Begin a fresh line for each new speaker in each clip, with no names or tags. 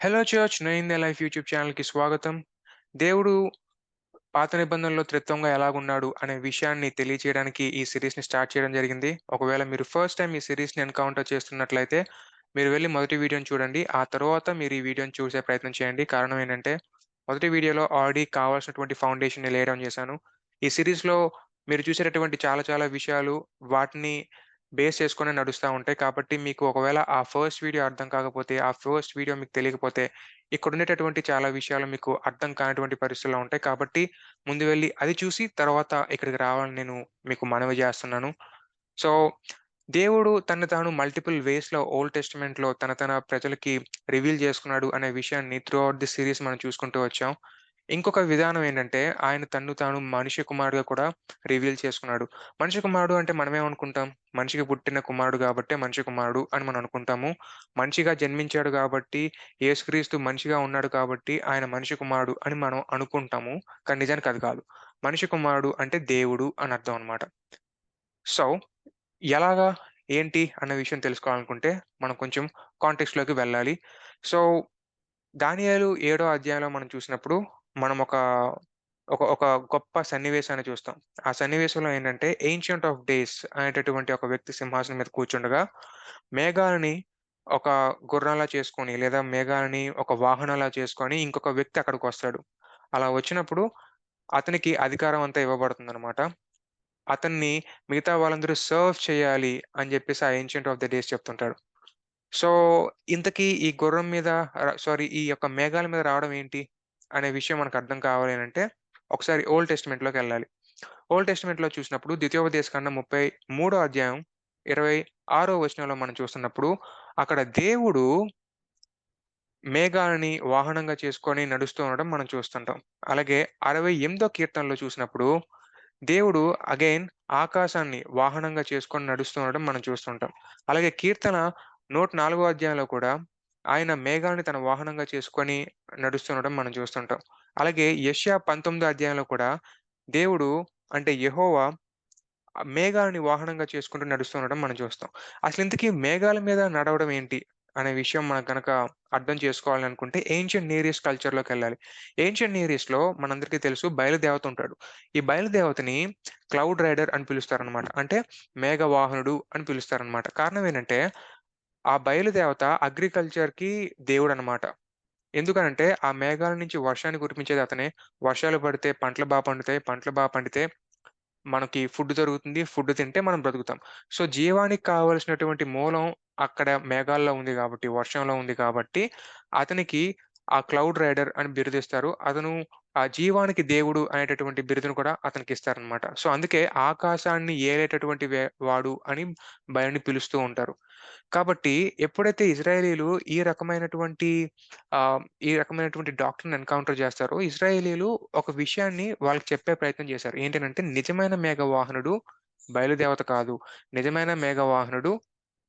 Hello church nine the life YouTube ఛానల్‌కి స్వాగతం. దేవుడు పాత నిబంధనలో త్రిత్వంగా ఎలాగున్నాడు అనే విషయాన్ని తెలియచేయడానికి ఈ సిరీస్ని స్టార్ట్ చేయడం జరిగింది. ఒకవేళ మీరు ఫస్ట్ టైం ఈ సిరీస్ని ఎన్‌కౌంటర్ చేస్తున్నట్లయితే, మీరు వెళ్ళి మొదటి వీడియోని చూడండి. ఆ తర్వాత మీరు ఈ వీడియోని చూసే ప్రయత్నం చేయండి. కారణం ఏంటంటే, మొదటి వీడియోలో ఆల్రెడీ కావాల్సినటువంటి ఫౌండేషన్‌ని లేయడం చేశాను. ఈ సిరీస్లో మీరు చూసేటటువంటి చాలా చాలా విషయాలు వాటిని బేస్ చేసుకొని నడుస్తూ ఉంటాయి. కాబట్టి మీకు ఒకవేళ ఆ ఫస్ట్ వీడియో అర్థం కాకపోతే, ఆ ఫస్ట్ వీడియో మీకు తెలియకపోతే, ఇక్కడ ఉండేటటువంటి చాలా విషయాలు మీకు అర్థం కానటువంటి పరిస్థితుల్లో ఉంటాయి. కాబట్టి ముందు వెళ్ళి అది చూసి తర్వాత ఇక్కడికి రావాలని నేను మీకు మనవి చేస్తున్నాను. సో, దేవుడు తన తాను మల్టిపుల్ వేస్‌లో ఓల్డ్ టెస్ట్మెంట్లో తన తన ప్రజలకి రివీల్ చేసుకున్నాడు అనే విషయాన్ని త్రూ అవుట్ ది సిరీస్ మనం చూసుకుంటూ వచ్చాం. ఇంకొక విధానం ఏంటంటే, ఆయన తన్ను తాను మనిషి కుమారుడుగా కూడా రివీల్ చేసుకున్నాడు. మనిషి కుమారుడు అంటే మనమేమనుకుంటాం? మనిషికి పుట్టిన కుమారుడు కాబట్టి మనిషి కుమారుడు అని మనం అనుకుంటాము. మనిషిగా జన్మించాడు కాబట్టి యేసుక్రీస్తు మనిషిగా ఉన్నాడు కాబట్టి ఆయన మనిషి కుమారుడు అని మనం అనుకుంటాము. కానీ నిజానికి అది కాదు. మనిషి కుమారుడు అంటే దేవుడు అని అర్థం అన్నమాట. సో, ఎలాగా? ఏంటి? అన్న విషయం తెలుసుకోవాలనుకుంటే, మనం కొంచెం కాంటెక్స్ట్‌లోకి వెళ్ళాలి. సో, దానియాలు ఏడో అధ్యాయంలో మనం చూసినప్పుడు, మనం ఒక ఒక ఒక గొప్ప సన్నివేశాన్ని చూస్తాం. ఆ సన్నివేశంలో ఏంటంటే, ఏన్షియంట్ ఆఫ్ డేస్ అనేటటువంటి ఒక వ్యక్తి సింహాసనం మీద కూర్చుండగా, మేఘాలని ఒక గుర్రంలా చేసుకొని, లేదా మేఘాలని ఒక వాహనంలా చేసుకొని ఇంకొక వ్యక్తి అక్కడికి వస్తాడు అలా వచ్చినప్పుడు అతనికి అధికారం అంతా ఇవ్వబడుతుందనమాట. అతన్ని మిగతా వాళ్ళందరూ సర్వ్ చేయాలి అని చెప్పేసి ఆ ఏన్షియంట్ ఆఫ్ ద డేస్ చెప్తుంటాడు. సో, ఇంతకీ ఈ గుర్రం మీద సారీ ఈ యొక్క మేఘాల మీద రావడం ఏంటి? అనే విషయం మనకు అర్థం కావాలి అంటే ఒకసారి ఓల్డ్ టెస్ట్మెంట్లోకి వెళ్ళాలి ఓల్డ్ టెస్ట్మెంట్లో చూసినప్పుడు ద్వితీయోపదేశ కన్నా ముప్పై మూడో అధ్యాయం 26 వచనంలో మనం చూస్తున్నప్పుడు, అక్కడ దేవుడు మేఘాలని వాహనంగా చేసుకొని నడుస్తూ ఉండడం మనం చూస్తుంటాం. అలాగే 68 కీర్తనలో చూసినప్పుడు, దేవుడు అగైన్ ఆకాశాన్ని వాహనంగా చేసుకొని నడుస్తూ ఉండడం మనం చూస్తుంటాం. అలాగే కీర్తన 104 అధ్యాయంలో కూడా ఆయన మేఘాన్ని తన వాహనంగా చేసుకొని నడుస్తుండడం మనం చూస్తుంటాం. అలాగే యష్యా పంతొమ్మిదో అధ్యాయంలో కూడా దేవుడు అంటే యహోవా మేఘాన్ని మేఘాలని వాహనంగా చేసుకుంటూ నడుస్తూ ఉండడం మనం చూస్తాం. అసలు ఇంతకీ మేఘాల మీద నడవడం ఏంటి? అనే విషయం మనం కనుక అర్థం చేసుకోవాలనుకుంటే ఏన్షియంట్ నియర్ కల్చర్లోకి వెళ్ళాలి ఏన్షియంట్ నేరియస్లో మనందరికీ తెలుసు బయలుదేవత ఉంటాడు. ఈ బయలుదేవతని క్లౌడ్ రైడర్ అని పిలుస్తారనమాట. అంటే మేఘవాహనుడు అని పిలుస్తారనమాట. కారణం ఏంటంటే, ఆ బయలుదేవత అగ్రికల్చర్‌కి దేవుడనమాట. ఎందుకనంటే, ఆ మేఘాల నుంచి వర్షాన్ని కురిపించేది అతనే. వర్షాలు పడితే పంటలు బా పండుతాయి. పంటలు బా పండితే మనకి ఫుడ్ దొరుకుతుంది. ఫుడ్ తింటే మనం బ్రతుకుతాం. సో, జీవానికి కావాల్సినటువంటి మూలం అక్కడ మేఘాల్లో ఉంది గాబట్టి, వర్షంలో ఉంది కాబట్టి, అతనికి ఆ క్లౌడ్ రైడర్ అని బిరుదిస్తారు. అతను ఆ జీవానికి దేవుడు అనేటటువంటి బిరుదును కూడా అతనికిస్తారనమాట. సో, అందుకే ఆకాశాన్ని ఏలేటటువంటి వే వాడు అని భయాన్ని పిలుస్తూ ఉంటారు. కాబట్టి ఎప్పుడైతే ఇజ్రాయేలీలు ఈ రకమైనటువంటి ఈ రకమైనటువంటి డాక్టర్‌ని ఎన్‌కౌంటర్ చేస్తారో, ఇజ్రాయేలీలు ఒక విషయాన్ని వాళ్ళకి చెప్పే ప్రయత్నం చేశారు. ఏంటంటే నిజమైన మేఘవాహనుడు బయలుదేవత కాదు. నిజమైన మేఘవాహనుడు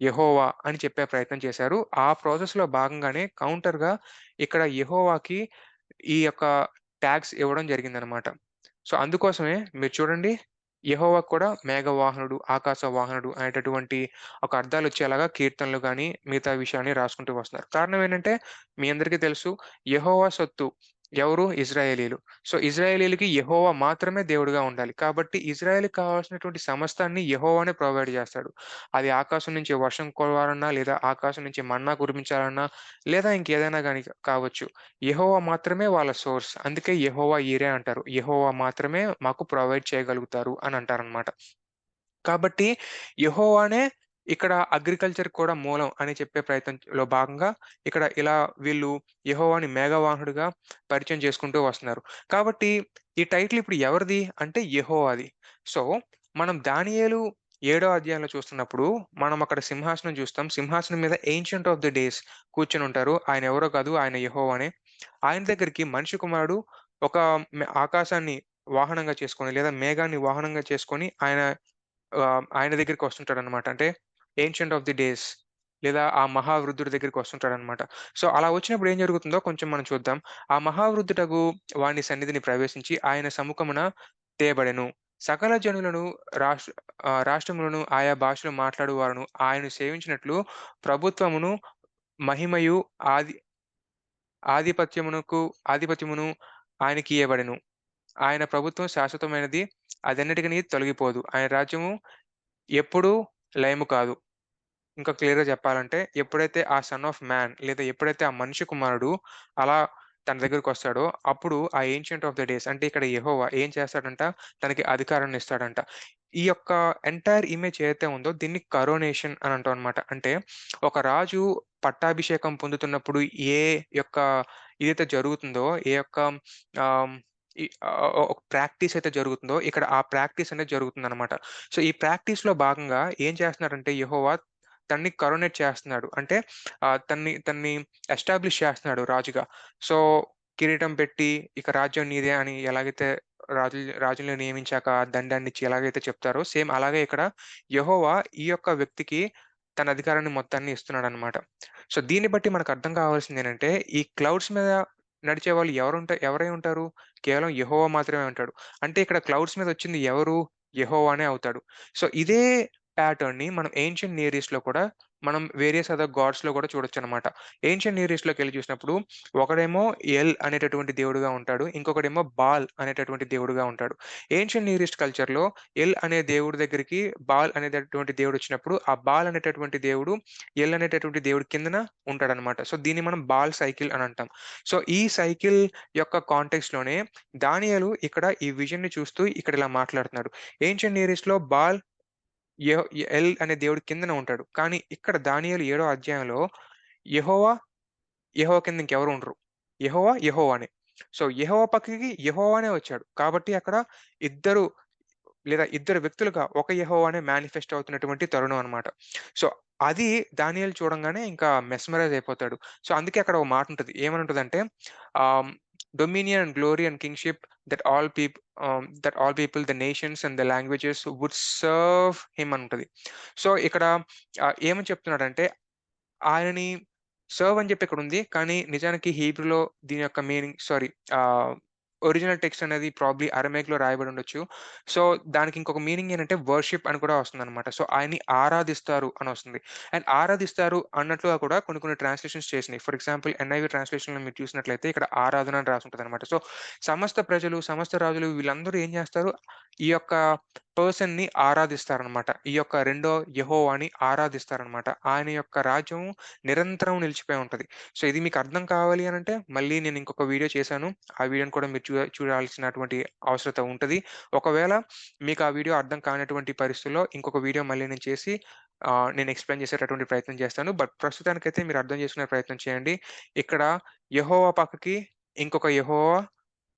యెహోవా అని చెప్పే ప్రయత్నం చేశారు. ఆ ప్రాసెస్‌లో భాగంగానే కౌంటర్‌గా ఇక్కడ యెహోవాకి ఈ యొక్క ట్యాగ్స్ ఇవ్వడం జరిగిందనమాట. సో, అందుకోసమే మీరు చూడండి యహోవా కూడా మేఘవాహనుడు, ఆకాశ వాహనుడు అనేటటువంటి ఒక అర్థాలు వచ్చేలాగా కీర్తనలు కానీ మిగతా విషయాన్ని రాసుకుంటూ వస్తున్నారు. కారణం ఏంటంటే, మీ అందరికీ తెలుసు యహోవా సొత్తు ఎవరు? ఇజ్రాయేలీలు. సో, ఇజ్రాయేలీలకి యహోవా మాత్రమే దేవుడుగా ఉండాలి. కాబట్టి ఇజ్రాయేల్‌కి కావాల్సినటువంటి సమస్తాన్ని యహోవానే ప్రొవైడ్ చేస్తాడు. అది ఆకాశం నుంచి వర్షం కురవాలన్నా, లేదా ఆకాశం నుంచి మన్నా కురిపించాలన్నా, లేదా ఇంకేదైనా కానీ కావచ్చు. యహోవా మాత్రమే వాళ్ళ సోర్స్. అందుకే యహోవా ఈరే అంటారు. యహోవా మాత్రమే మాకు ప్రొవైడ్ చేయగలుగుతారు అని అంటారనమాట. కాబట్టి యహోవానే ఇక్కడ అగ్రికల్చర్ కూడా మూలం అని చెప్పే ప్రయత్నంలో భాగంగా ఇక్కడ ఇలా వీళ్ళు యహోవాని మేఘవాహనుడిగా పరిచయం చేసుకుంటూ వస్తున్నారు. కాబట్టి ఈ టైటిల్ ఇప్పుడు ఎవరిది అంటే యహోవాది సో, మనం దానియేలు ఏడో అధ్యాయంలో చూస్తున్నప్పుడు మనం అక్కడ సింహాసనం చూస్తాం. సింహాసనం మీద ఏన్షియంట్ ఆఫ్ ది డేస్ కూర్చొని ఉంటారు ఆయన ఎవరో కాదు ఆయన యహోవానే ఆయన దగ్గరికి మనిషి కుమారుడు ఒక ఆకాశాన్ని వాహనంగా చేసుకొని లేదా మేఘాన్ని వాహనంగా చేసుకొని ఆయన ఆయన దగ్గరికి వస్తుంటాడనమాట. అంటే ఏన్షియంట్ ఆఫ్ ది డేస్ లేదా ఆ మహావృద్ధుడి దగ్గరికి వస్తుంటాడనమాట. సో, అలా వచ్చినప్పుడు ఏం జరుగుతుందో కొంచెం మనం చూద్దాం. ఆ మహావృద్ధుడకు వాని సన్నిధిని ప్రవేశించి ఆయన సముఖమున తేబడెను. సకల జనులను రాష్ట్ర రాష్ట్రములను ఆయా భాషలు మాట్లాడువారును ఆయన సేవించినట్లు ప్రభుత్వమును, మహిమయు, ఆది ఆధిపత్యమునకు ఆధిపత్యమును ఆయనకి ఇవ్వబడెను ఆయన ప్రభుత్వం శాశ్వతమైనది. అదెన్నటికిని తొలగిపోదు. ఆయన రాజ్యము ఎప్పుడూ లయము కాదు. ఇంకా క్లియర్‌గా చెప్పాలంటే ఎప్పుడైతే ఆ సన్ ఆఫ్ మ్యాన్ లేదా ఎప్పుడైతే ఆ మనిషి కుమారుడు అలా తన దగ్గరికి వస్తాడో అప్పుడు ఆ ఏన్షియంట్ ఆఫ్ ద డేస్ అంటే ఇక్కడ యహోవా ఏం చేస్తాడంట తనకి అధికారాన్ని ఇస్తాడంట. ఈ యొక్క ఎంటైర్ ఇమేజ్ ఏదైతే ఉందో దీన్ని కరోనేషన్ అని అంటాం అనమాట అంటే ఒక రాజు పట్టాభిషేకం పొందుతున్నప్పుడు ఏ యొక్క ఇదైతే జరుగుతుందో ఏ యొక్క ఒక ప్రాక్టీస్ అయితే జరుగుతుందో ఇక్కడ ఆ ప్రాక్టీస్ అనేది జరుగుతుందన్నమాట. సో, ఈ ప్రాక్టీస్‌లో భాగంగా ఏం చేస్తున్నాడంటే యహోవా తన్ని కరోనేట్ చేస్తున్నాడు. అంటే తన్ని తన్ని ఎస్టాబ్లిష్ చేస్తున్నాడు రాజుగా. సో, కిరీటం పెట్టి ఇక రాజ్యం నీదే అని ఎలాగైతే రాజు రాజులను నియమించాక దండాన్నిచ్చి ఎలాగైతే చెప్తారో సేమ్ అలాగే ఇక్కడ యహోవా ఈ యొక్క వ్యక్తికి తన అధికారాన్ని మొత్తాన్ని ఇస్తున్నాడన్నమాట. సో, దీన్ని బట్టి మనకు అర్థం కావాల్సింది ఏంటంటే ఈ క్లౌడ్స్ మీద నడిచే వాళ్ళు ఎవరు ఉంటారు ఎవరై ఉంటారు? కేవలం యహోవా మాత్రమే ఉంటాడు. అంటే ఇక్కడ క్లౌడ్స్ మీద వచ్చింది ఎవరు? యహోవానే అవుతాడు. సో, ఇదే ప్యాటర్న్‌ని మనం ఏన్షియంట్ నియర్ ఈస్ట్‌లో కూడా మనం వేరియస్ అదర్ గాడ్స్‌లో కూడా చూడొచ్చు అనమాట ఏన్షియంట్ నియర్ వెళ్ళి చూసినప్పుడు ఒకడేమో ఎల్ అనేటటువంటి దేవుడుగా ఉంటాడు. ఇంకొకడేమో బాల్ అనేటటువంటి దేవుడుగా ఉంటాడు. ఏన్షియంట్ నియర్ ఈస్ట్ కల్చర్‌లో ఎల్ అనే దేవుడి దగ్గరికి బాల్ అనేటటువంటి దేవుడొచ్చినప్పుడు ఆ బాల్ అనేటటువంటి దేవుడు ఎల్ అనేటటువంటి దేవుడి కిందన ఉంటాడనమాట. సో, దీన్ని మనం బాల్ సైకిల్ అని అంటాం. సో, ఈ సైకిల్ యొక్క కాంటెక్స్ట్‌లోనే దానియాలు ఇక్కడ ఈ విజన్‌ని చూస్తూ ఇక్కడ ఇలా మాట్లాడుతున్నాడు. ఏన్షియంట్ నియర్ ఈస్ట్‌లో బాల్ యెహో ఎల్ అనే దేవుడి కిందన ఉంటాడు. కానీ ఇక్కడ దానియాలు ఏడో అధ్యాయంలో యహోవా యహోవా కింద ఇంకెవరు ఉండరు. యహోవా యహోవా అనే సో, యెహోవా పక్కకి యహోవానే వచ్చాడు. కాబట్టి అక్కడ ఇద్దరు లేదా ఇద్దరు వ్యక్తులుగా ఒక యహోవానే మేనిఫెస్ట్ అవుతున్నటువంటి తరుణం అనమాట సో, అది దానియాలు చూడంగానే ఇంకా మెస్మరైజ్ అయిపోతాడు. సో, అందుకే అక్కడ ఒక మాటుంటది. ఏమని ఉంటదంటే dominion dominion and glory and kingship that all peep that that all people, the nations and languages languages would serve him అని సో, ఇక్కడ ఏమని చెప్తున్నాడంటే ఆయనని సర్వ్ అని చెప్పి ఇక్కడ ఉంది కానీ నిజానికి హీబ్రూలో దీని యొక్క మీనింగ్ సారీ ఒరిజినల్ టెక్స్ట్ అనేది ప్రాబ్లీ అరమేక్‌లో రాయబడి ఉండొచ్చు. సో, దానికి ఇంకొక మీనింగ్ ఏంటంటే వర్షిప్ అని కూడా వస్తుందన్నమాట. సో, ఆయన్ని ఆరాధిస్తారు అని వస్తుంది. అండ్ ఆరాధిస్తారు అన్నట్లుగా కూడా కొన్ని కొన్ని ట్రాన్స్‌లేషన్స్ చేసినాయి. ఫర్ ఎగ్జాంపుల్ ఎన్ఐవి ట్రాన్స్‌లేషన్‌లో మీరు చూసినట్లయితే ఇక్కడ ఆరాధన అని రాసుంటదన్నమాట. సో, సమస్త ప్రజలు, సమస్త రాజులు వీళ్ళందరూ ఏం చేస్తారు? ఈ యొక్క పర్సన్‌ని ఆరాధిస్తారనమాట. ఈ యొక్క రెండో యహోవాని ఆరాధిస్తారనమాట. ఆయన యొక్క రాజ్యం నిరంతరం నిలిచిపోయి ఉంటుంది సో, ఇది మీకు అర్థం కావాలి అని అంటే మళ్ళీ నేను ఇంకొక వీడియో చేశాను. ఆ వీడియోని కూడా మీరు చూ చూడాల్సినటువంటి అవసరత ఉంటుంది ఒకవేళ మీకు ఆ వీడియో అర్థం కానటువంటి పరిస్థితుల్లో ఇంకొక వీడియో మళ్ళీ నేను చేసి నేను ఎక్స్‌ప్లెయిన్ చేసేటటువంటి ప్రయత్నం చేస్తాను. బట్ ప్రస్తుతానికైతే మీరు అర్థం చేసుకునే ప్రయత్నం చేయండి. ఇక్కడ యహోవా పక్కకి ఇంకొక యహోవా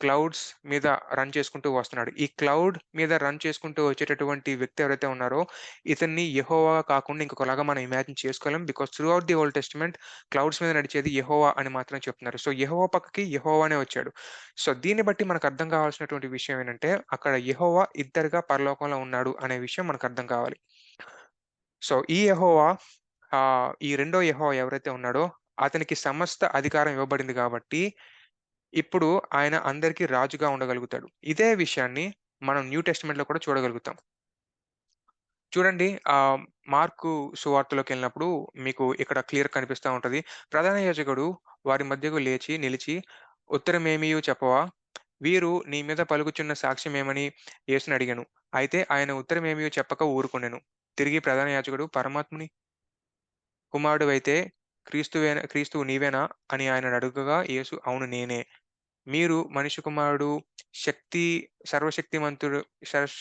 క్లౌడ్స్ మీద రన్ చేసుకుంటూ వస్తున్నాడు. ఈ క్లౌడ్ మీద రన్ చేసుకుంటూ వచ్చేటటువంటి వ్యక్తి ఎవరైతే ఉన్నారో ఇతన్ని యహోవా కాకుండా ఇంకొకలాగా మనం ఇమాజిన్ చేసుకోలేం. Because throughout the old testament clouds మీద నడిచేది యహోవా అని మాత్రం చెప్తున్నారు. సో, యహోవా పక్కకి యహోవానే వచ్చాడు. సో, దీన్ని బట్టి మనకు అర్థం కావాల్సినటువంటి విషయం ఏంటంటే అక్కడ యహోవా ఇద్దరుగా పరలోకంలో ఉన్నాడు అనే విషయం మనకు అర్థం కావాలి. సో, ఈ యహోవా ఈ రెండో యహోవా ఎవరైతే ఉన్నాడో అతనికి సమస్త అధికారం ఇవ్వబడింది కాబట్టి ఇప్పుడు ఆయన అందరికీ రాజుగా ఉండగలుగుతాడు. ఇదే విషయాన్ని మనం న్యూ టెస్ట్మెంట్లో కూడా చూడగలుగుతాం. చూడండి ఆ మార్కు సువార్తలోకెళ్ళినప్పుడు మీకు ఇక్కడ క్లియర్ కనిపిస్తూ ఉంటుంది ప్రధాన యాజకుడు వారి మధ్యకు లేచి నిలిచి ఉత్తరమేమియు చెప్పవా? వీరు నీ మీద పలుకుచున్న సాక్ష్యమేమని యేసుని అడిగాను. అయితే ఆయన ఉత్తరమేమియు చెప్పక ఊరుకునేను తిరిగి ప్రధాన యాజకుడు పరమాత్ముని కుమారుడు అయితే క్రీస్తువేనా క్రీస్తువు నీవేనా అని ఆయనను అడుగగా యేసు అవును నేనే. మీరు మనిషి కుమారుడు శక్తి సర్వశక్తిమంతుడు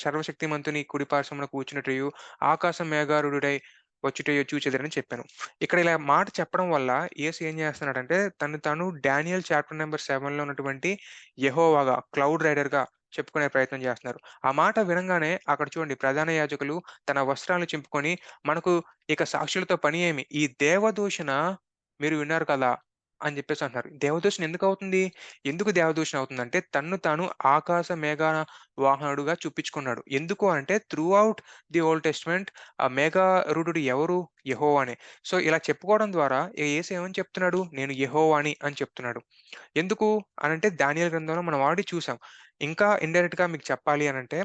సర్వశక్తిమంతుని కుడిపార్శ్వమున కూర్చున్నట్టు ఆకాశం మేఘారుడై వచ్చుటయో చూచెదరని చెప్పాను. ఇక్కడ ఇలా మాట చెప్పడం వల్ల ఏసు ఏం చేస్తున్నాడంటే తను తాను డానియల్ చాప్టర్ నెంబర్ సెవెన్లో ఉన్నటువంటి యెహోవాగా క్లౌడ్ రైడర్‌గా చెప్పుకునే ప్రయత్నం చేస్తున్నారు. ఆ మాట వినంగానే అక్కడ చూడండి ప్రధాన యాజకులు తన వస్త్రాలను చింపుకొని మనకు ఇక సాక్షులతో పని ఏమి? ఈ దేవదూషణ మీరు విన్నారు కదా! అని చెప్పేసి అంటున్నారు. దేవదూషణ ఎందుకవుతుంది? ఎందుకు దేవదూషణ అవుతుందంటే తన్ను తాను ఆకాశ మేఘ వాహనుడుగా చూపించుకున్నాడు. ఎందుకు అంటే through out the old testament ఆ మేఘారూఢుడు ఎవరు? యెహోవానే. సో, ఇలా చెప్పుకోవడం ద్వారా ఏసు ఏమని చెప్తున్నాడు? నేను యెహోవాని అని చెప్తున్నాడు. ఎందుకు అనంటే దానియల గ్రంథంలో మనం ఆల్రెడీ చూసాం. ఇంకా ఇండైరెక్ట్‌గా మీకు చెప్పాలి అనంటే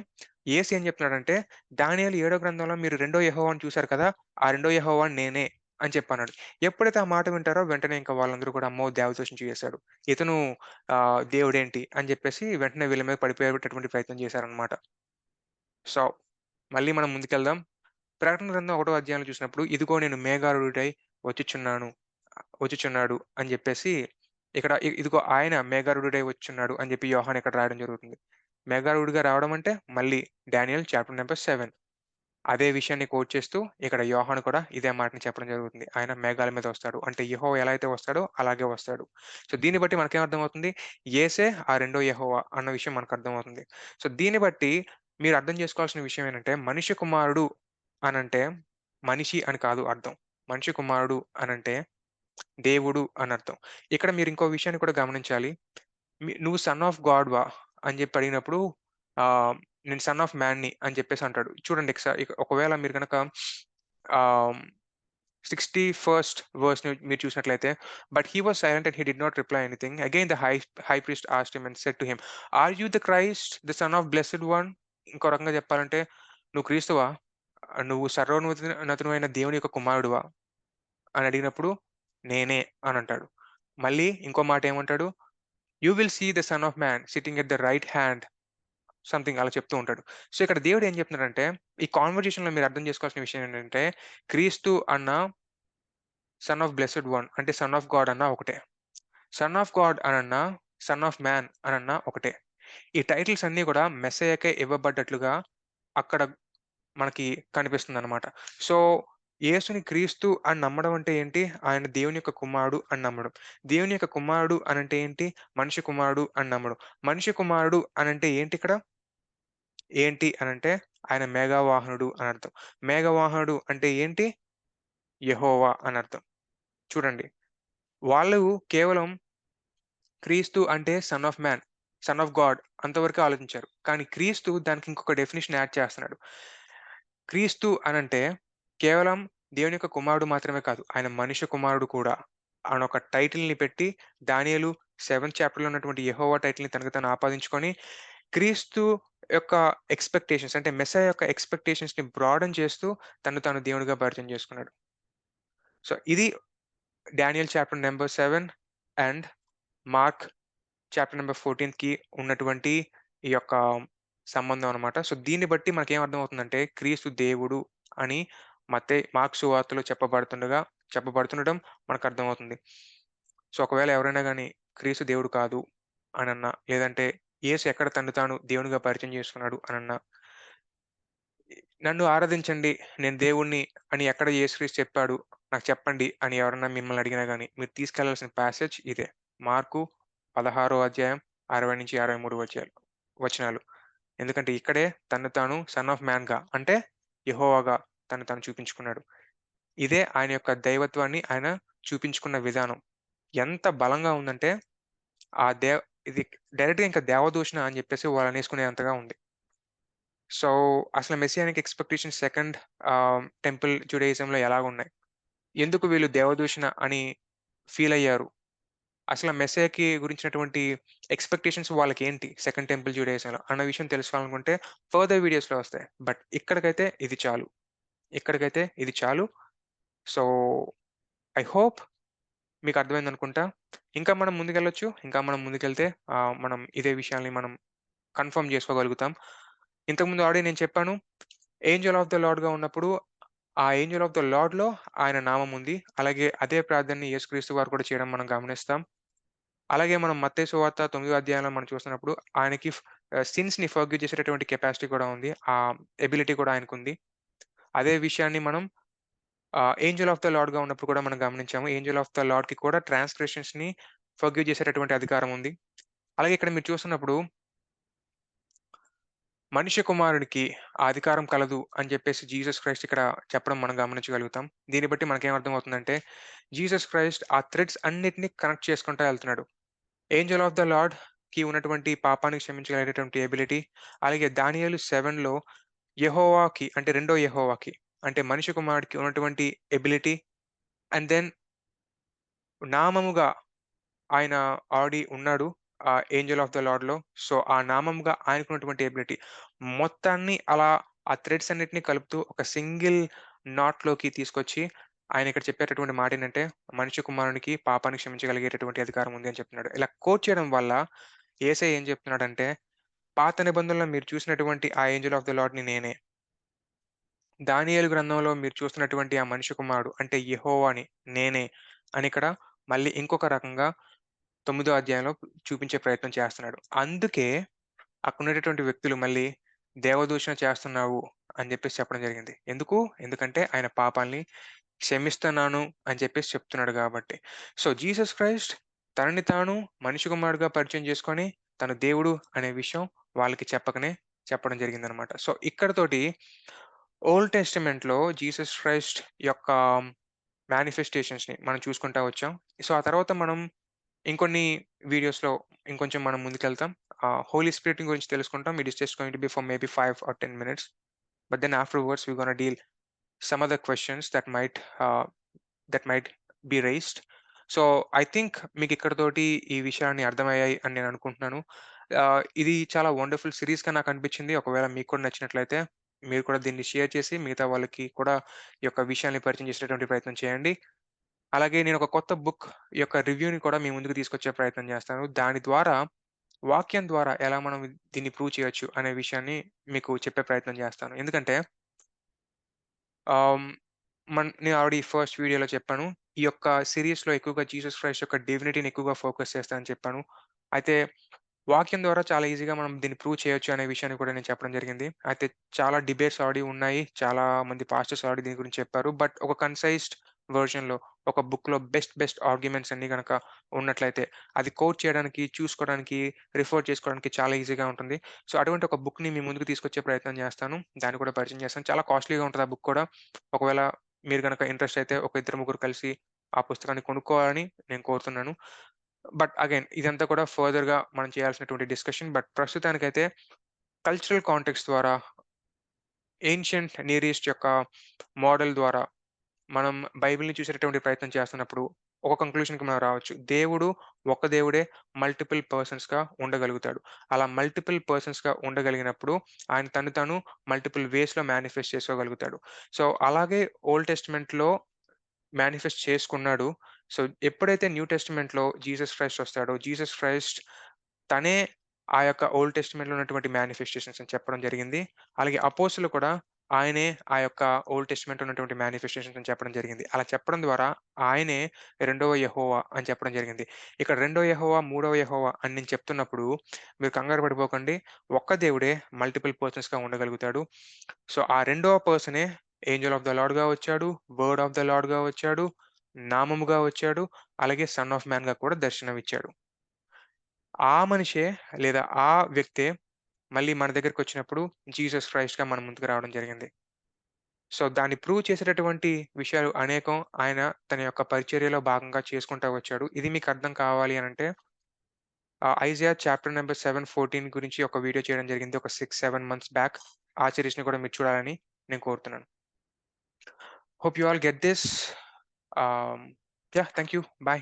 యేసు ఏం చెప్తున్నాడంటే దానియేలు ఏడో గ్రంథంలో మీరు రెండో యెహోవాని చూసారు కదా! ఆ రెండో యహోవాన్ నేనే అని చెప్పన్నాడు. ఎప్పుడైతే ఆ మాట వింటారో వెంటనే ఇంకా వాళ్ళందరూ కూడా అమ్మో! దేవదూషణ చేశాడు ఇతను ఆ దేవుడేంటి అని చెప్పేసి వెంటనే వీళ్ళ మీద పడిపోయేటటువంటి ప్రయత్నం చేశారనమాట. సో, మళ్ళీ మనం ముందుకెళ్దాం. ప్రకటన గ్రంథం ఒకటో అధ్యాయంలో చూసినప్పుడు, ఇదిగో నేను మేఘారూఢుడై వచ్చుచున్నాను వచ్చుచున్నాడు అని చెప్పేసి ఇక్కడ ఇదిగో ఆయన మేఘారూఢుడై వచ్చిన్నాడు అని చెప్పి యోహాన్ ఇక్కడ రాయడం జరుగుతుంది. మేఘారుడిగా రావడం అంటే మళ్ళీ డానియల్ చాప్టర్ నెంబర్ సెవెన్ అదే విషయాన్ని కోట్ చేస్తూ ఇక్కడ యోహాను కూడా ఇదే మాటని చెప్పడం జరుగుతుంది. ఆయన మేఘాల మీద వస్తాడు. అంటే యహో ఎలా అయితే వస్తాడో అలాగే వస్తాడు. సో, దీన్ని బట్టి మనకేం అర్థమవుతుంది? యేసే ఆ రెండో యహోవా అన్న విషయం మనకు అర్థమవుతుంది. సో, దీన్ని బట్టి మీరు అర్థం చేసుకోవాల్సిన విషయం ఏంటంటే, మనిషి కుమారుడు అనంటే మనిషి అని కాదు అర్థం. మనిషి కుమారుడు అనంటే దేవుడు అని అర్థం ఇక్కడ మీరు ఇంకో విషయాన్ని కూడా గమనించాలి. "నువ్వు సన్ ఆఫ్ గాడ్‌వా" అని చెప్పి అడిగినప్పుడు "నేను సన్ ఆఫ్ మ్యాన్‌ని" అని చెప్పేసి అంటాడు. చూడండి ఒకవేళ మీరు కనుక సిక్స్టీ ఫస్ట్ వర్స్‌ని మీరు చూసినట్లయితే, "but he was silent and he did not reply anything. Again the high high priest asked him and said to him, are you the Christ, the son of blessed one?" ఇంకో రకంగా చెప్పాలంటే, "నువ్వు క్రీస్తువా? నువ్వు సర్వోన్నతను అయిన దేవుని యొక్క కుమారుడువా అని అడిగినప్పుడు, "నేనే" అని అంటాడు మళ్ళీ ఇంకో మాట ఏమంటాడు? "You will see the son of man sitting at the right hand" something అలా చెప్తూ ఉంటాడు. సో, ఇక్కడ దేవుడు ఏం చెప్తున్నాడంటే, ఈ కాన్వర్జేషన్‌లో మీరు అర్థం చేసుకోవాల్సిన విషయం ఏంటంటే, క్రీస్తు అన్న సన్ ఆఫ్ బ్లెస్డ్ వన్ అంటే సన్ ఆఫ్ గాడ్ అన్న ఒకటే. సన్ ఆఫ్ గాడ్ అనన్నా, సన్ ఆఫ్ మ్యాన్ అనన్నా ఒకటే. ఈ టైటిల్స్ అన్నీ కూడా మెస్సయ్యకే ఇవ్వబడ్డట్లుగా అక్కడ మనకి కనిపిస్తుంది అనమాట సో, యేసుని క్రీస్తు అని నమ్మడం అంటే ఏంటి? ఆయన దేవుని యొక్క కుమారుడు అని నమ్మడం. దేవుని యొక్క కుమారుడు అనంటే ఏంటి? మనిషి కుమారుడు అని నమ్మడం. మనిషి కుమారుడు అనంటే ఏంటిక్కడ? ఏంటి అనంటే ఆయన మేఘవాహనుడు అర్థం మేఘవాహనుడు అంటే ఏంటి? యెహోవా అర్థం చూడండి. వాళ్ళు కేవలం క్రీస్తు అంటే son of man, son of God అంతవరకు ఆలోచించారు. కానీ క్రీస్తు దానికి ఇంకొక డెఫినిషన్ యాడ్ చేస్తున్నాడు. క్రీస్తు అనంటే కేవలం దేవుని యొక్క కుమారుడు మాత్రమే కాదు. ఆయన మనిషి కుమారుడు కూడా అనొక టైటిల్‌ని పెట్టి దానియలు సెవెంత్ చాప్టర్‌లో ఉన్నటువంటి యహోవా టైటిల్‌ని తనకు తను ఆపాదించుకొని, క్రీస్తు యొక్క ఎక్స్‌పెక్టేషన్స్ అంటే మెస్సయా యొక్క ఎక్స్‌పెక్టేషన్స్‌ని బ్రాడన్ చేస్తూ తను తాను దేవుడిగా పరిచయం చేసుకున్నాడు. సో, ఇది Daniel chapter number seven and Mark chapter number 14కి ఉన్నటువంటి ఈ యొక్క సంబంధం అనమాట. సో, దీన్ని బట్టి మనకేం అర్థమవుతుందంటే క్రీస్తు దేవుడు అని మతే మార్క్ సువార్తలో చెప్పబడుతుండగా చెప్పబడుతుండడం మనకు అర్థమవుతుంది. సో, ఒకవేళ ఎవరైనా కానీ క్రీస్తు దేవుడు కాదు అని అన్న లేదంటే యేసు ఎక్కడ తను తాను దేవునిగా పరిచయం చేసుకున్నాడు అనన్నా నన్ను ఆరాధించండి. నేను దేవుణ్ణి అని ఎక్కడ యేసుక్రీస్తు చెప్పాడు. నాకు చెప్పండి అని ఎవరన్నా మిమ్మల్ని అడిగినా కానీ మీరు తీసుకెళ్ళాల్సిన ప్యాసేజ్ ఇదే. మార్కు 16 అధ్యాయం 60-63 వచ్చాలు వచనాలు. ఎందుకంటే ఇక్కడే తను తాను సన్ ఆఫ్ మ్యాన్‌గా అంటే యహోవాగా తను తాను చూపించుకున్నాడు. ఇదే ఆయన యొక్క దైవత్వాన్ని ఆయన చూపించుకున్న విధానం. ఎంత బలంగా ఉందంటే ఆ దేవ ఇది డైరెక్ట్‌గా ఇంకా దేవదూషణ అని చెప్పేసి వాళ్ళు అనేసుకునేంతగా ఉంది. సో, అసలు messianic expectation second temple temple జుడాయిజంలో ఎలాగున్నాయి? ఎందుకు వీళ్ళు దేవదూషణ అని ఫీల్ అయ్యారు? అసలు మెస్సేకి గురించినటువంటి ఎక్స్‌పెక్టేషన్స్ వాళ్ళకేంటి సెకండ్ టెంపుల్ జుడాయిజంలో అన్న విషయం తెలుసుకోవాలనుకుంటే ఫర్దర్ వీడియోస్‌లో వస్తాయి. బట్ ఇక్కడికైతే ఇది చాలు. ఇక్కడికైతే ఇది చాలు. సో, ఐ హోప్ మీకు అర్థమైంది అనుకుంటా ఇంకా మనం ముందుకెళ్ళొచ్చు. ఇంకా మనం ముందుకెళ్తే మనం ఇదే విషయాన్ని మనం కన్ఫర్మ్ చేసుకోగలుగుతాం. ఇంతకుముందు ఆల్రెడీ నేను చెప్పాను. ఏంజెల్ ఆఫ్ ద లార్డ్‌గా ఉన్నప్పుడు ఆ ఏంజల్ ఆఫ్ ద లార్డ్‌లో ఆయన నామం ఉంది. అలాగే అదే ప్రార్థనని యేసుక్రీస్తు వారు కూడా చేయడం మనం గమనిస్తాం. అలాగే మనం మత్తే సువార్త తొమ్మిదో అధ్యాయంలో మనం చూస్తున్నప్పుడు ఆయనకి సిన్స్‌ని ఫర్గివ్ చేసేటటువంటి కెపాసిటీ కూడా ఉంది. ఆ ఎబిలిటీ కూడా ఆయనకు ఉంది అదే విషయాన్ని మనం ఏంజెల్ ఆఫ్ ద లార్డ్‌గా ఉన్నప్పుడు కూడా మనం గమనించాము. ఏంజెల్ ఆఫ్ ద లార్డ్‌కి కూడా ట్రాన్స్‌గ్రెషన్స్‌ని ఫర్గ్యూ చేసేటటువంటి అధికారం ఉంది. అలాగే ఇక్కడ మీరు చూస్తున్నప్పుడు మనిషి కుమారుడికి ఆ అధికారం కలదు అని చెప్పేసి జీసస్ క్రైస్ట్ ఇక్కడ చెప్పడం మనం గమనించగలుగుతాం. దీన్ని బట్టి మనకేం అర్థమవుతుందంటే జీసస్ క్రైస్ట్ ఆ థ్రెడ్స్ అన్నిటిని కనెక్ట్ చేసుకుంటూ వెళ్తున్నాడు ఏంజెల్ ఆఫ్ ద లార్డ్‌కి ఉన్నటువంటి పాపానికి క్షమించగలిగేటటువంటి ఎబిలిటీ, అలాగే దానియేలు 7లో యహోవాకి అంటే రెండో యహోవాకి అంటే మనిషి కుమారుడికి ఉన్నటువంటి ఎబిలిటీ అండ్ దెన్ నామముగా ఆయన ఆడి ఉన్నాడు. ఆ ఏంజెల్ ఆఫ్ ద లార్డ్‌లో. సో, ఆ నామముగా ఆయనకున్నటువంటి ఎబిలిటీ మొత్తాన్ని అలా ఆ థ్రెడ్స్ అన్నిటిని కలుపుతూ ఒక సింగిల్ నాట్‌లోకి తీసుకొచ్చి ఆయన ఇక్కడ చెప్పేటటువంటి మాటేంటంటే, మనిషి కుమారునికి పాపాన్ని క్షమించగలిగేటటువంటి అధికారం ఉంది అని చెప్తున్నాడు. ఇలా కోట్ చేయడం వల్ల ఏసై ఏం చెప్తున్నాడంటే, పాత నిబంధనలో మీరు చూసినటువంటి ఆ ఏంజెల్ ఆఫ్ ద లార్డ్‌ని నేనే. దానియేలు గ్రంథంలో మీరు చూస్తున్నటువంటి ఆ మనిషి కుమారుడు అంటే యహోవాని నేనే అని ఇక్కడ మళ్ళీ ఇంకొక రకంగా తొమ్మిదో అధ్యాయంలో చూపించే ప్రయత్నం చేస్తున్నాడు. అందుకే అక్కడుండేటటువంటి వ్యక్తులు మళ్ళీ దేవదూషణ చేస్తున్నావు అని చెప్పేసి చెప్పడం జరిగింది. ఎందుకు? ఎందుకంటే ఆయన పాపాల్ని క్షమిస్తున్నాను అని చెప్పేసి చెప్తున్నాడు కాబట్టి సో, జీసస్ క్రైస్ట్ తనని తాను మనిషి కుమారుడుగా పరిచయం చేసుకొని, తను దేవుడు అనే విషయం వాళ్ళకి చెప్పకనే చెప్పడం జరిగిందనమాట. సో, ఇక్కడతోటి ఓల్డ్ టెస్టిమెంట్లో జీసస్ క్రైస్ట్ యొక్క మేనిఫెస్టేషన్స్‌ని మనం చూసుకుంటా వచ్చాం. సో, ఆ తర్వాత మనం ఇంకొన్ని వీడియోస్‌లో ఇంకొంచెం మనం ముందుకెళ్తాం. హోలీ స్పిరిట్ గురించి తెలుసుకుంటాం. It is just going to be for maybe five or 10 minutes. But then afterwards we gonna deal some other questions that might that might be raised so, I think మీకు ఇక్కడతోటి ఈ విషయాన్ని అర్థమయ్యాయి అని నేను అనుకుంటున్నాను. ఇది చాలా వండర్‌ఫుల్ సిరీస్గా నాకు అనిపించింది ఒకవేళ మీకు కూడా నచ్చినట్లయితే మీరు కూడా దీన్ని షేర్ చేసి మిగతా వాళ్ళకి కూడా ఈ యొక్క విషయాన్ని పరిచయం చేసేటటువంటి ప్రయత్నం చేయండి. అలాగే నేను ఒక కొత్త బుక్ యొక్క రివ్యూని కూడా మీ ముందుకు తీసుకొచ్చే ప్రయత్నం చేస్తాను. దాని ద్వారా వాక్యం ద్వారా ఎలా మనం దీన్ని ప్రూవ్ చేయొచ్చు అనే విషయాన్ని మీకు చెప్పే ప్రయత్నం చేస్తాను. ఎందుకంటే మన మన్ నేను ఆల్రెడీ ఫస్ట్ వీడియోలో చెప్పాను. ఈ యొక్క సిరీస్లో ఎక్కువగా జీసస్ క్రైస్ట్ యొక్క డివినిటీని ఎక్కువగా ఫోకస్ చేస్తానని చెప్పాను. అయితే వాక్యం ద్వారా చాలా ఈజీగా మనం దీన్ని ప్రూవ్ చేయొచ్చు అనే విషయాన్ని కూడా నేను చెప్పడం జరిగింది. అయితే చాలా డిబేట్స్ ఆల్రెడీ ఉన్నాయి. చాలా మంది పాస్టర్స్ ఆల్రెడీ దీని గురించి చెప్పారు. బట్ ఒక కన్సైజ్డ్లో ఒక బుక్‌లో బెస్ట్ బెస్ట్ ఆర్గ్యుమెంట్స్ అన్ని గనక ఉన్నట్లయితే అది కోట్ చేయడానికి, చూసుకోవడానికి, రిఫర్ చేసుకోవడానికి చాలా ఈజీగా ఉంటుంది. సో, అటువంటి ఒక బుక్‌ని మీ ముందుకు తీసుకొచ్చే ప్రయత్నం చేస్తాను. దాన్ని కూడా పరిచయం చేస్తాను. చాలా కాస్ట్‌లీగా ఉంటుంది ఆ బుక్ కూడా. ఒకవేళ మీరు కనుక ఇంట్రెస్ట్ అయితే ఒక ఇద్దరు ముగ్గురు కలిసి ఆ పుస్తకాన్ని కొనుక్కోవాలని నేను కోరుతున్నాను. బట్ అగైన్ ఇదంతా కూడా ఫర్దర్‌గా మనం చేయాల్సినటువంటి డిస్కషన్. బట్ ప్రస్తుతానికైతే కల్చరల్ కాంటెక్స్ ద్వారా ఏన్షియంట్ నియర్ ఈస్ట్ యొక్క మోడల్ ద్వారా మనం బైబిల్‌ని చూసేటటువంటి ప్రయత్నం చేస్తున్నప్పుడు ఒక కంక్లూషన్‌కి మనం రావచ్చు. దేవుడు ఒక దేవుడే మల్టిపుల్ పర్సన్స్‌గా ఉండగలుగుతాడు. అలా మల్టిపుల్ పర్సన్స్‌గా ఉండగలిగినప్పుడు ఆయన తను తాను మల్టిపుల్ వేస్‌లో మేనిఫెస్ట్ చేసుకోగలుగుతాడు. సో, అలాగే ఓల్డ్ టెస్ట్మెంట్లో మేనిఫెస్ట్ చేసుకున్నాడు. సో, ఎప్పుడైతే న్యూ టెస్ట్మెంట్లో జీసస్ క్రైస్ట్ వస్తాడో, జీసస్ క్రైస్ట్ తనే ఆ యొక్క ఓల్డ్ టెస్ట్మెంట్లో ఉన్నటువంటి మేనిఫెస్టేషన్స్ అని చెప్పడం జరిగింది. అలాగే అపోసులు కూడా ఆయనే ఆ యొక్క ఓల్డ్ టెస్ట్మెంట్ ఉన్నటువంటి మేనిఫెస్టేషన్స్ అని చెప్పడం జరిగింది. అలా చెప్పడం ద్వారా ఆయనే రెండవ యహోవా అని చెప్పడం జరిగింది. ఇక్కడ రెండో యహోవా మూడవ యహోవా అని నేను చెప్తున్నప్పుడు మీరు కంగారు పడిపోకండి. ఒక్క దేవుడే మల్టిపుల్ పర్సన్స్‌గా ఉండగలుగుతాడు. సో, ఆ రెండవ పర్సనే ఏంజెల్ ఆఫ్ ద లార్డ్‌గా వచ్చాడు, వర్డ్ ఆఫ్ ద లార్డ్‌గా వచ్చాడు, నామముగా వచ్చాడు, అలాగే సన్ ఆఫ్ మ్యాన్‌గా కూడా దర్శనమిచ్చాడు. ఆ మనిషే లేదా ఆ వ్యక్తే మళ్ళీ మన దగ్గరికి వచ్చినప్పుడు జీసస్ క్రైస్ట్‌గా మన ముందుకు రావడం జరిగింది. సో, దాన్ని ప్రూవ్ చేసేటటువంటి విషయాలు అనేకం ఆయన తన యొక్క పరిచర్యలో భాగంగా చేసుకుంటూ వచ్చాడు. ఇది మీకు అర్థం కావాలి అని అంటే Isaiah chapter number seven fourteen గురించి ఒక వీడియో చేయడం జరిగింది. ఒక 6, 7 మంత్స్ బ్యాక్. ఆ సిరీస్ని కూడా మీరు చూడాలని నేను కోరుతున్నాను. Hope you all get this ah, yeah! Thank you. Bye.